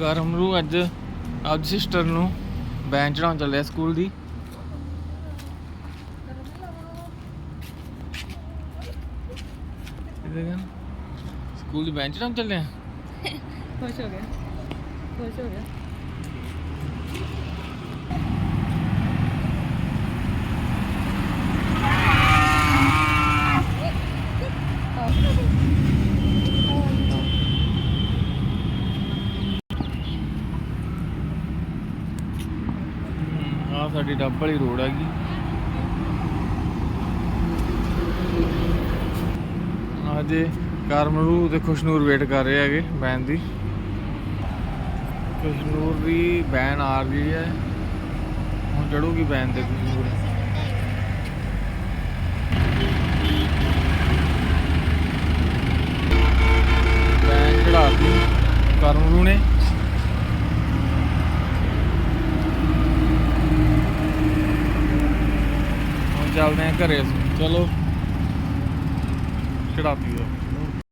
ਕਰਮਰੂ ਅੱਜ ਆਪਦੀ ਸਿਸਟਰ ਨੂੰ ਬੈਂਚ ਚੜਾਉਣ ਚੱਲਿਆ ਸਕੂਲ ਦੀ। ਸਕੂਲ ਦੀ ਬੈਂਚ ਚੜਾਉਣ ਚੱਲਿਆ? ਖੁਸ਼ ਹੋ ਗਿਆ। ਖੁਸ਼ ਹੋ ਗਿਆ ਆ ਸਾਡੀ ਡੱਬ ਵਾਲੀ ਰੋਡ ਹੈਗੀ। ਅਜੇ ਕਰਮਰੂ ਤੇ ਖੁਸ਼ਨੂਰ ਵੇਟ ਕਰ ਰਹੇ ਹੈਗੇ ਵੈਨ ਦੀ। ਖੁਸ਼ਨੂਰ ਦੀ ਵੈਨ ਆ ਰਹੀ ਹੈ। ਹੁਣ ਚੜੂਗੀ ਵੈਨ ਤੇ ਖੁਸ਼ਨੂਰ। ਵੈਨ ਚੜਾਤੀ ਕਰਮਰੂ ਨੇ ਹੁਣ ਚੱਲਦੇ ਆ ਘਰੇ। ਚਲੋ। ਚੜਾਤੀ ਦਾ